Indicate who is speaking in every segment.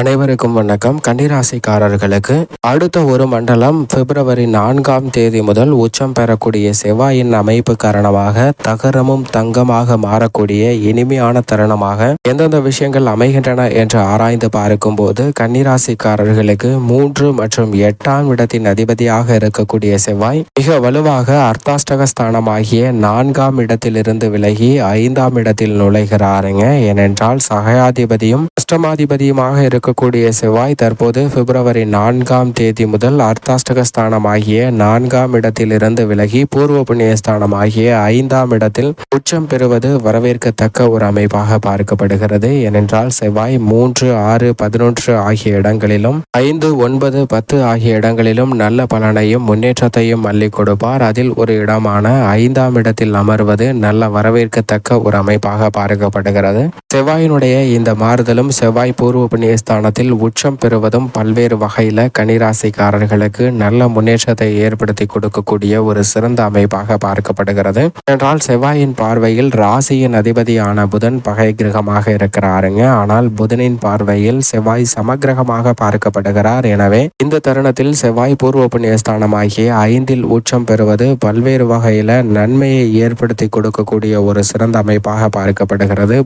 Speaker 1: அனைவருக்கும் வணக்கம். கன்னிராசிக்காரர்களுக்கு அடுத்த ஒரு மண்டலம் பிப்ரவரி நான்காம் தேதி முதல் உச்சம் பெறக்கூடிய செவ்வாயின் அமைப்பு காரணமாக தகரமும் தங்கமாக மாறக்கூடிய இனிமையான தருணமாக எந்தெந்த விஷயங்கள் அமைகின்றன என்று ஆராய்ந்து பார்க்கும் போது கன்னிராசிக்காரர்களுக்கு மூன்று மற்றும் எட்டாம் இடத்தின் அதிபதியாக இருக்கக்கூடிய செவ்வாய் மிக வலுவாக அர்த்தாஷ்டக ஸ்தானமாகிய நான்காம் இடத்திலிருந்து விலகி ஐந்தாம் இடத்தில் நுழைகிறாருங்க. ஏனென்றால் சகாயாதிபதியும் அஷ்டமாதிபதியுமாக இருக்கக்கூடிய செவ்வாய் தற்போது பிப்ரவரி நான்காம் தேதி முதல் அர்த்தாஷ்டக ஸ்தானம் ஆகிய நான்காம் இடத்திலிருந்து விலகி பூர்வ புண்ணிய ஸ்தானம் ஆகிய ஐந்தாம் இடத்தில் உச்சம் பெறுவது வரவேற்கத்தக்க ஒரு அமைப்பாக பார்க்கப்படுகிறது. ஏனென்றால் செவ்வாய் மூன்று ஆறு பதினொன்று ஆகிய இடங்களிலும் ஐந்து ஒன்பது பத்து ஆகிய இடங்களிலும் நல்ல பலனையும் முன்னேற்றத்தையும் அள்ளி கொடுப்பார். அதில் ஒரு இடமான ஐந்தாம் இடத்தில் அமர்வது நல்ல வரவேற்கத்தக்க ஒரு அமைப்பாக பார்க்கப்படுகிறது. செவ்வாயினுடைய இந்த மாறுதலும் செவ்வாய் பூர்வ புண்ணிய ஸ்தானத்தில் உச்சம் பெறுவதும் பல்வேறு வகையில் கனிராசிக்காரர்களுக்கு நல்ல முன்னேற்றத்தை ஏற்படுத்தி கொடுக்கக்கூடிய ஒரு சிறந்த அமைப்பாக பார்க்கப்படுகிறது. என்றால் செவ்வாயின் பார்வையில் ராசியின் அதிபதியான புதன் பகை கிரகமாக இருக்கிறாருங்க. ஆனால் புதனின் பார்வையில் செவ்வாய் சமகிரகமாக பார்க்கப்படுகிறார். எனவே இந்த தருணத்தில் செவ்வாய் பூர்வ புண்ணிய ஸ்தானமாகிய ஐந்தில் உச்சம் பெறுவது பல்வேறு வகையில் நன்மையை ஏற்படுத்தி கொடுக்கக்கூடிய ஒரு சிறந்த அமைப்பாக பார்க்கப்படுகிறது.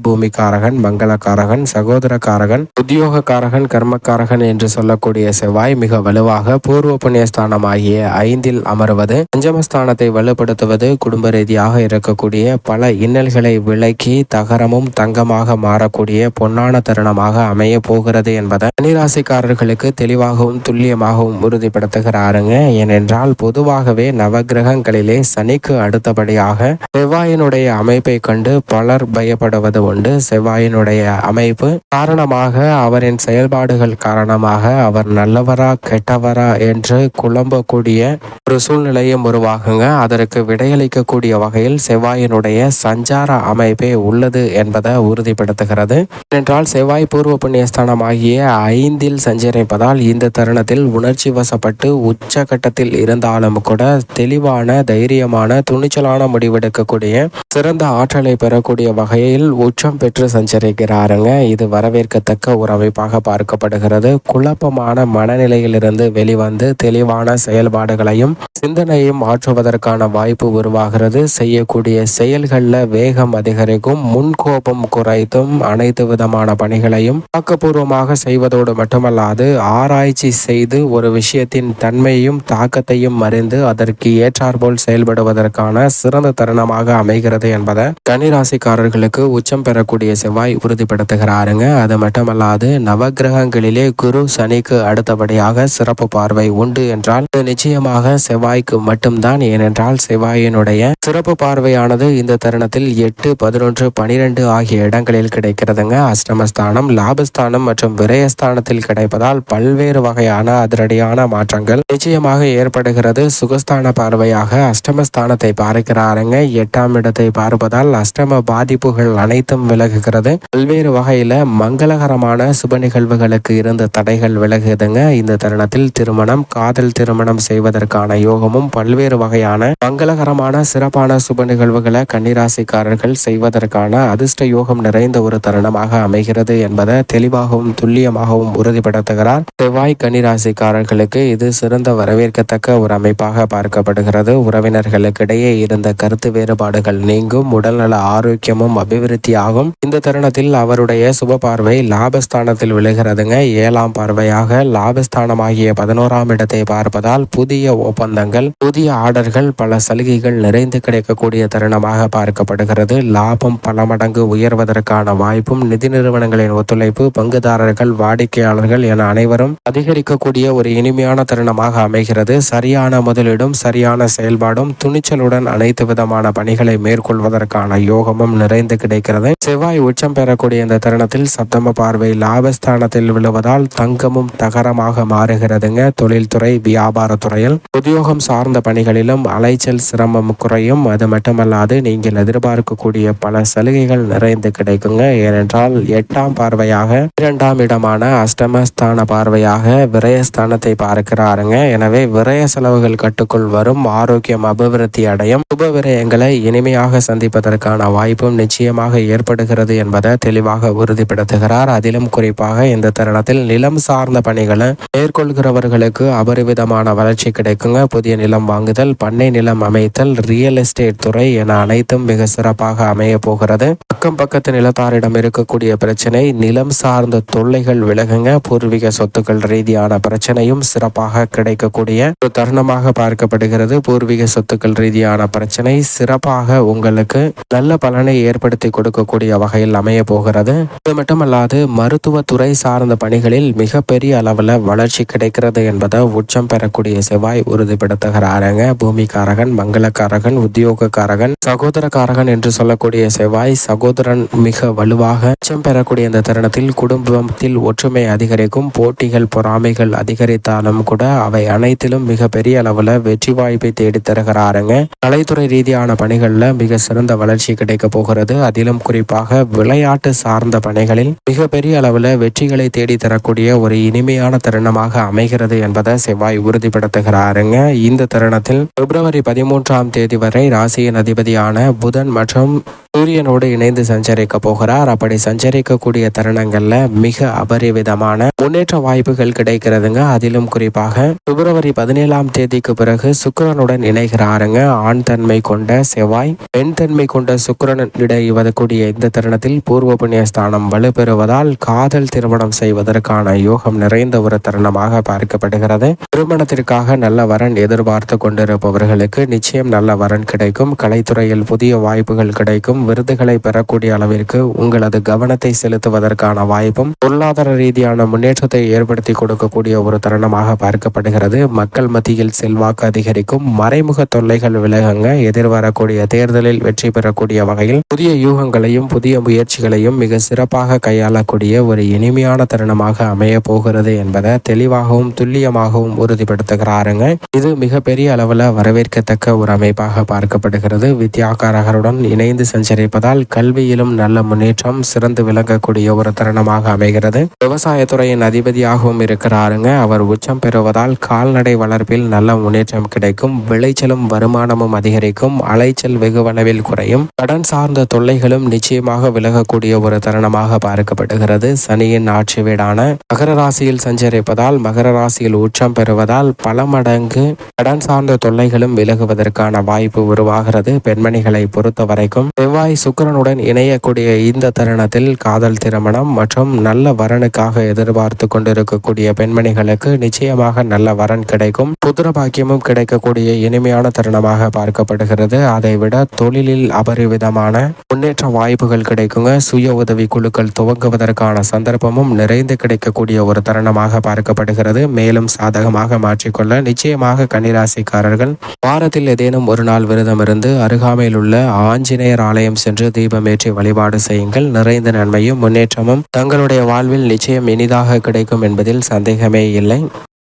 Speaker 1: பூமிக்காரகன் மங்களக்காரகன் சகோதரக்காரகன் உத்தியோகக்காரகன் கர்மக்காரகன் என்று சொல்லக்கூடிய செவ்வாய் மிக வலுவாக பூர்வ புண்ணியஸ்தானம் ஆகிய ஐந்தில் அமர்வது பஞ்சமஸ்தானத்தை வலுப்படுத்துவது குடும்ப ரீதியாக இருக்கக்கூடிய பல இன்னல்களை விலக்கி தகரமும் தங்கமாக மாறக்கூடிய பொன்னான தருணமாக அமைய போகிறது என்பதை கன்னிராசிக்காரர்களுக்கு தெளிவாகவும் துல்லியமாகவும் உறுதிப்படுத்துகிறாருங்க. ஏனென்றால் பொதுவாகவே நவகிரகங்களிலே சனிக்கு அடுத்தபடியாக செவ்வாயினுடைய அமைப்பை கண்டு பலர் பயப்படுவது உண்டு. செவ்வாய் செவ்வாயினுடைய அமைப்பு. காரணமாக அவரின் செயல்பாடுகள் காரணமாக அவர் நல்லவரா கெட்டவரா என்று குழம்பக்கூடிய ஒரு சூழ்நிலையும் உருவாகுங்க. அதற்கு விடையளிக்கக்கூடிய வகையில் செவ்வாயினுடைய சஞ்சார அமைப்பே உள்ளது என்பதை உறுதிப்படுத்துகிறது. என்றால் செவ்வாய் பூர்வ புண்ணியஸ்தானம் ஆகிய ஐந்தில் சஞ்சரிப்பதால் இந்த தருணத்தில் உணர்ச்சி வசப்பட்டு உச்சகட்டத்தில் இருந்தாலும் கூட தெளிவான தைரியமான துணிச்சலான முடிவெடுக்கக்கூடிய சிறந்த ஆற்றலை பெறக்கூடிய வகையில் உச்சம் பெற்று சஞ்சரிக்கிறாருங்க. இது வரவேற்கத்தக்க ஒரு அமைப்பாக பார்க்கப்படுகிறது. குழப்பமான மனநிலையிலிருந்து வெளிவந்து தெளிவான செயல்பாடுகளையும் சிந்தனையும் மாற்றுவதற்கான வாய்ப்பு உருவாகிறது. செய்யக்கூடிய செயல்களில் வேகம் அதிகரிக்கும் முன்கோபம் குறைத்தும் அனைத்து விதமான பணிகளையும் ஆக்கப்பூர்வமாக செய்வதோடு மட்டுமல்லாது ஆராய்ச்சி செய்து ஒரு விஷயத்தின் தன்மையும் தாக்கத்தையும் அறிந்து அதற்கு ஏற்றாற்போல் செயல்படுவதற்கான சிறந்த தருணமாக அமைகிறது என்பதை கனிராசிக்காரர்களுக்கு உச்சம் பெறக்கூடிய செவ்வாய் உறுதிப்படுத்துகிறாருங்க. அது மட்டுமல்லாது நவகிரகங்களிலே குரு சனிக்கு அடுத்தபடியாக சிறப்பு பார்வை உண்டு என்றால் நிச்சயமாக செவ்வாய்க்கு மட்டும்தான். ஏனென்றால் செவ்வாயினுடைய சிறப்பு பார்வையானது இந்த தருணத்தில் எட்டு பதினொன்று பனிரெண்டு ஆகிய இடங்களில் கிடைக்கிறதுங்க. அஷ்டமஸ்தானம் லாபஸ்தானம் மற்றும் விரயஸ்தானத்தில் கிடைப்பதால் பல்வேறு வகையான அதிரடியான மாற்றங்கள் நிச்சயமாக ஏற்படுகிறது. சுகஸ்தான பார்வையாக அஷ்டமஸ்தானத்தை பார்க்கிறாருங்க. எட்டாம் இடத்தை பார்ப்பதால் அஷ்டம பாதிப்புகள் அனைத்தும் விலகுகிறது இருக்கிறது பல்வேறு வகையில மங்களகரமான சுப நிகழ்வுகளுக்கு இருந்த தடைகள் விலகுதுங்க. இந்த தருணத்தில் திருமணம் காதல் திருமணம் செய்வதற்கான யோகமும் பல்வேறு வகையான மங்களகரமான சிறப்பான சுப நிகழ்வுகளை கன்னிராசிக்காரர்கள் செய்வதற்கான அதிர்ஷ்ட யோகம் நிறைந்த ஒரு தருணமாக அமைகிறது என்பதை தெளிவாகவும் துல்லியமாகவும் உறுதிப்படுத்துகிறார். செவ்வாய் கன்னிராசிக்காரர்களுக்கு இது சிறந்த வரவேற்கத்தக்க ஒரு அமைப்பாக பார்க்கப்படுகிறது. உறவினர்களுக்கிடையே இருந்த கருத்து வேறுபாடுகள் நீங்கும். உடல்நல ஆரோக்கியமும் அபிவிருத்தியாகும். இந்த தருணத்தில் அவருடைய சுப பார்வை லாபஸ்தானத்தில் விழுகிறதுங்க. ஏழாம் பார்வையாக லாபஸ்தானமாகிய பதினோராம் இடத்தை பார்ப்பதால் புதிய ஒப்பந்தங்கள் புதிய ஆர்டர்கள் பல சலுகைகள் நிறைந்து கிடைக்கக்கூடிய தருணமாக பார்க்கப்படுகிறது. லாபம் பல மடங்கு உயர்வதற்கான வாய்ப்பும் நிதி நிறுவனங்களின் ஒத்துழைப்பு பங்குதாரர்கள் வாடிக்கையாளர்கள் என அனைவரும் அதிகரிக்கக்கூடிய ஒரு இனிமையான தருணமாக அமைகிறது. சரியான முதலீடும் சரியான செயல்பாடும் துணிச்சலுடன் அனைத்து விதமான பணிகளை மேற்கொள்வதற்கான யோகமும் நிறைந்து கிடைக்கிறது. செவ்வாய் உச்சம் பெறக்கூடிய இந்த தருணத்தில் சப்தம பார்வை லாபஸ்தானத்தில் விழுவதால் தங்கமும் தகரமாக மாறுகிறதுங்க. தொழில்துறை வியாபாரத்துறையில் உத்தியோகம் சார்ந்த பணிகளிலும் அலைச்சல் சிரமம் குறையும். அது மட்டுமல்லாது நீங்கள் எதிர்பார்க்கக்கூடிய பல சலுகைகள் நிறைந்து கிடைக்குங்க. ஏனென்றால் எட்டாம் பார்வையாக இரண்டாம் இடமான அஷ்டமஸ்தான பார்வையாக விரயஸ்தானத்தை பார்க்கிறாருங்க. எனவே விரய செலவுகள் கட்டுக்குள் வரும். ஆரோக்கியம் அபிவிருத்தி அடையும். சுப விரயங்களை இனிமையாக சந்திப்பதற்கான வாய்ப்பும் நிச்சயமாக ஏற்படுகிறது. என்பதை தெளிவாக உறுதிப்படுத்துகிறார். அதிலும் குறிப்பாக இந்த தருணத்தில் நிலம் சார்ந்த பணிகளை மேற்கொள்கிறவர்களுக்கு அபரிவிதமான வளர்ச்சி கிடைக்குங்க. புதிய நிலம் வாங்குதல் பண்ணை நிலம் அமைத்தல் ரியல் எஸ்டேட் துறை என அனைத்தும் மிக சிறப்பாக அமைய போகிறது. பக்கம் பக்கத்து நிலத்தாரிடம் இருக்கக்கூடிய பிரச்சனை நிலம் சார்ந்த தொல்லைகள் விலகுங்க. பூர்வீக சொத்துக்கள் ரீதியான பிரச்சனையும் சிறப்பாக கிடைக்கக்கூடிய ஒரு தருணமாக பார்க்கப்படுகிறது. பூர்வீக சொத்துக்கள் ரீதியான பிரச்சனை சிறப்பாக உங்களுக்கு நல்ல பலனை ஏற்படுத்தி கொடுக்கக்கூடிய வகையில் அமைய போகிறது. இது மட்டுமல்லாது மருத்துவத்துறை சார்ந்த பணிகளில் மிகப்பெரிய அளவில் வளர்ச்சி கிடைக்கிறது என்பதை உச்சம் பெறக்கூடிய செவ்வாய் உறுதிப்படுத்துகிறாருங்க. பூமிக்காரகன் மங்களக்காரகன் உத்தியோகக்காரகன் சகோதரக்காரகன் என்று சொல்லக்கூடிய செவ்வாய் சகோதரன் மிக வலுவாக உச்சம் பெறக்கூடிய இந்த தருணத்தில் குடும்பத்தில் ஒற்றுமை அதிகரிக்கும் போட்டிகள் பொறாமைகள் அதிகரித்தாலும் கூட அவை அனைத்திலும் மிகப்பெரிய அளவில் வெற்றி வாய்ப்பை தேடி தருகிறாருங்க. கலைத்துறை ரீதியான பணிகளில் மிக சிறந்த வளர்ச்சி கிடைக்க போகிறது. அதிலும் குறிப்பாக விளையாட்டு சார்ந்த பணிகளில் மிகப்பெரிய அளவில் வெற்றிகளை தேடி தரக்கூடிய ஒரு இனிமையான தருணமாக அமைகிறது என்பதை செவ்வாய் உறுதிப்படுத்துகிறாருங்க. இந்த தருணத்தில் பிப்ரவரி பதிமூன்றாம் தேதி வரை ராசியின் அதிபதியான புதன் மற்றும் சூரியனோடு இணைந்து சஞ்சரிக்க போகிறார் அப்படி சஞ்சரிக்கக்கூடிய தருணங்கள்ல மிக அபரிவிதமான முன்னேற்ற வாய்ப்புகள் கிடைக்கிறதுங்க. அதிலும் குறிப்பாக பிப்ரவரி பதினேழாம் தேதிக்கு பிறகு சுக்கரனுடன் இணைகிறாருங்க. ஆண் தன்மை கொண்ட செவ்வாய் பெண் தன்மை கொண்ட சுக்கரன் இடைவதக்கூடிய இந்த தருணத்தில் பூர்வ புண்ணிய ஸ்தானம் வலுப்பெறுவதால் காதல் திருமணம் செய்வதற்கான யோகம் நிறைந்த ஒரு தருணமாக பார்க்கப்படுகிறது. திருமணத்திற்காக நல்ல வரன் எதிர்பார்த்து கொண்டிருப்பவர்களுக்கு நிச்சயம் நல்ல வரன் கிடைக்கும். கலைத்துறையில் புதிய வாய்ப்புகள் கிடைக்கும். விருதுகளை பெறக்கூடிய அளவிற்கு உங்களது கவனத்தை செலுத்துவதற்கான வாய்ப்பும் பொருளாதார ரீதியான முன்னேற்றத்தை ஏற்படுத்தி கொடுக்கக்கூடிய ஒரு தருணமாக பார்க்கப்படுகிறது. மக்கள் மத்தியில் செல்வாக்கு அதிகரிக்கும் மறைமுக தொல்லைகள் விலகுங்க. எதிர்வரக்கூடிய தேர்தலில் வெற்றி பெறக்கூடிய வகையில் புதிய யூகங்களையும் புதிய முயற்சிகளையும் மிக சிறப்பாக கையாளக்கூடிய ஒரு இனிமையான தருணமாக அமைய போகிறது என்பதை தெளிவாகவும் துல்லியமாகவும் உறுதிப்படுத்துகிறாருங்க. இது மிகப்பெரிய அளவில் வரவேற்கத்தக்க ஒரு அமைப்பாக பார்க்கப்படுகிறது. வித்யாகாரகருடன் இணைந்து சஞ்சரிப்பதால் கல்வியிலும் நல்ல முன்னேற்றம் சிறந்து விளங்கக்கூடிய ஒரு தருணமாக அமைகிறது. விவசாயத்துறையின் அதிபதியாகவும் இருக்கிறாருங்க. அவர் உச்சம் பெறுவதால் கால்நடை வளர்ப்பில் நல்ல முன்னேற்றம் கிடைக்கும். விளைச்சலும் வருமானமும் அதிகரிக்கும். அலைச்சல் வெகுவளவில் குறையும். கடன் சார்ந்த தொல்லைகளும் நிச்சயமாக விலகக்கூடிய ஒரு தருணமாக பார்க்கப்படுகிறது. சனியின் ஆட்சி வீடான மகர ராசியில் சஞ்சரிப்பதால் மகர ராசியில் உச்சம் பெறுவதால் பல மடங்கு கடன் சார்ந்த தொல்லைகளும் விலகுவதற்கான வாய்ப்பு உருவாகிறது. பெண்மணிகளை பொறுத்த வரைக்கும் செவ்வாய் சுக்கிரனுடன் இணையக்கூடிய இந்த தருணத்தில் காதல் திருமணம் மற்றும் நல்ல வரனுக்காக எதிர்பார்த்து கொண்டிருக்கக்கூடிய பெண்மணிகளுக்கு நிச்சயமாக நல்ல வரன் கிடைக்கும். புத்திர பாக்கியமும் கிடைக்கக்கூடிய இனிமையான தருணமாக பார்க்கப்படுகிறது. அதைவிட தொழிலில் அபரிவிதமான முன்னேற்ற வாய்ப்புகள் கிடைக்குங்க. சுய உதவி குழுக்கள் துவங்குவதற்கான சந்தர்ப்பமும் நிறைந்து கிடைக்கக்கூடிய ஒரு தருணமாக பார்க்கப்படுகிறது. மேலும் சாதகமாக மாற்றிக்கொள்ள நிச்சயமாக கன்னிராசிக்காரர்கள் வாரத்தில் ஏதேனும் ஒரு நாள் விரதம் இருந்து அருகாமையில் உள்ள ஆஞ்சநேயர் ஆலயம் சென்று தீபமேற்றி வழிபாடு செய்யுங்கள். நிறைந்த நன்மையும் முன்னேற்றமும் தங்களுடைய வாழ்வில் நிச்சயம் இனிதாக கிடைக்கும் என்பதில் சந்தேகமே இல்லை.